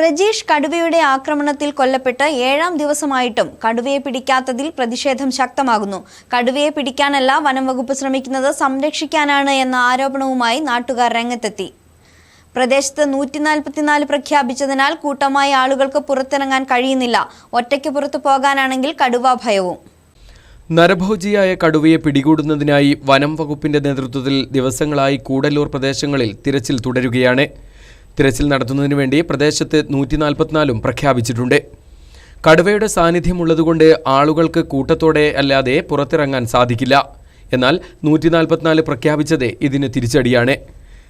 പ്രജീഷ് കടുവയുടെ ആക്രമണത്തിൽ കൊല്ലപ്പെട്ട് ഏഴാം ദിവസമായിട്ടും കടുവയെ പിടിക്കാത്തതിൽ പ്രതിഷേധം ശക്തമാകുന്നു. കടുവയെ പിടിക്കാനല്ല വനം വകുപ്പ് ശ്രമിക്കുന്നത് സംരക്ഷിക്കാനാണ് എന്ന ആരോപണവുമായി നാട്ടുകാർ രംഗത്തെത്തി. പ്രദേശത്ത് നൂറ്റി നാൽപ്പത്തിനാല് പ്രഖ്യാപിച്ചതിനാൽ കൂട്ടമായി ആളുകൾക്ക് പുറത്തിറങ്ങാൻ കഴിയുന്നില്ല. ഒറ്റയ്ക്ക് പുറത്തു പോകാനാണെങ്കിൽ കടുവ ഭയവും. നരഭോജിയായ കടുവയെ പിടികൂടുന്നതിനായി വനം വകുപ്പിന്റെ നേതൃത്വത്തിൽ ദിവസങ്ങളായി കൂടല്ലൂർ പ്രദേശങ്ങളിൽ തിരച്ചിൽ തുടരുകയാണ്. തിരച്ചിൽ നടത്തുന്നതിനു വേണ്ടി പ്രദേശത്ത് നൂറ്റി നാൽപ്പത്തിനാലും പ്രഖ്യാപിച്ചിട്ടുണ്ട്. കടുവയുടെ സാന്നിധ്യമുള്ളതുകൊണ്ട് ആളുകൾക്ക് കൂട്ടത്തോടെ അല്ലാതെ പുറത്തിറങ്ങാൻ സാധിക്കില്ല. എന്നാൽ നൂറ്റി നാൽപ്പത്തിനാല് പ്രഖ്യാപിച്ചത് ഇതിന് തിരിച്ചടിയാണ്.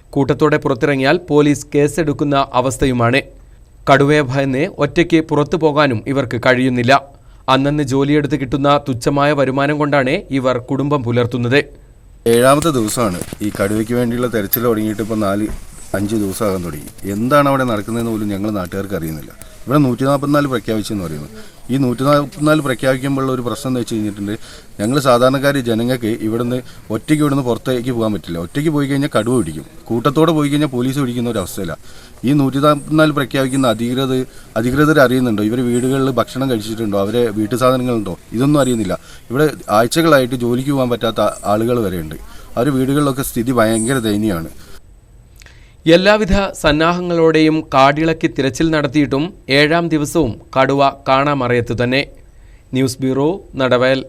കൂട്ടത്തോടെ പുറത്തിറങ്ങിയാൽ പോലീസ് കേസെടുക്കുന്ന അവസ്ഥയുമാണ്. കടുവയെ ഭയന്ന് ഒറ്റയ്ക്ക് പുറത്തു പോകാനും ഇവർക്ക് കഴിയുന്നില്ല. അന്നന്ന് ജോലിയെടുത്ത് കിട്ടുന്ന തുച്ഛമായ വരുമാനം കൊണ്ടാണ് ഇവർ കുടുംബം പുലർത്തുന്നത്. ഏഴാമത്തെ ദിവസമാണ്. ഈ കടുവയ്ക്ക് വേണ്ടിയുള്ള തെരച്ചിൽ തുടങ്ങിയിട്ട് ഇപ്പോൾ നാല് അഞ്ച് ദിവസമാകാൻ തുടങ്ങി. എന്താണ് അവിടെ നടക്കുന്നതെന്ന് പോലും ഞങ്ങൾ നാട്ടുകാർക്ക് അറിയുന്നില്ല. ഇവിടെ നൂറ്റി നാൽപ്പത്തിനാല് പ്രഖ്യാപിച്ചെന്ന് പറയുന്നത് ഈ നൂറ്റി നാൽപ്പത്തിനാല് പ്രഖ്യാപിക്കുമ്പോഴുള്ള ഒരു പ്രശ്നം എന്ന് വെച്ച് കഴിഞ്ഞിട്ടുണ്ട് ഞങ്ങൾ സാധാരണക്കാർ ജനങ്ങൾക്ക് ഇവിടുന്ന് ഒറ്റയ്ക്ക് ഇവിടുന്ന് പുറത്തേക്ക് പോകാൻ പറ്റില്ല. ഒറ്റയ്ക്ക് പോയി കഴിഞ്ഞാൽ കടുവ പിടിക്കും. കൂട്ടത്തോടെ പോയി കഴിഞ്ഞാൽ പോലീസ് പിടിക്കുന്ന ഒരു അവസ്ഥയില്ല. ഈ നൂറ്റി നാൽപ്പത്തിനാല് പ്രഖ്യാപിക്കുന്ന അധികൃതർ അധികൃതർ അറിയുന്നുണ്ടോ? ഇവർ വീടുകളിൽ ഭക്ഷണം കഴിച്ചിട്ടുണ്ടോ? അവരെ വീട്ടു സാധനങ്ങളുണ്ടോ? ഇതൊന്നും അറിയുന്നില്ല. ഇവിടെ ആഴ്ചകളായിട്ട് ജോലിക്ക് പോകാൻ പറ്റാത്ത ആളുകൾ വരെയുണ്ട്. അവർ വീടുകളിലൊക്കെ സ്ഥിതി ഭയങ്കര ദയനീയമാണ്. എല്ലാവിധ സന്നാഹങ്ങളോടെയും കാടിളക്കി തിരച്ചിൽ നടത്തിയിട്ടും ഏഴാം ദിവസവും കടുവ കാണാമറയത്ത് തന്നെ. News bureau Nadavayal.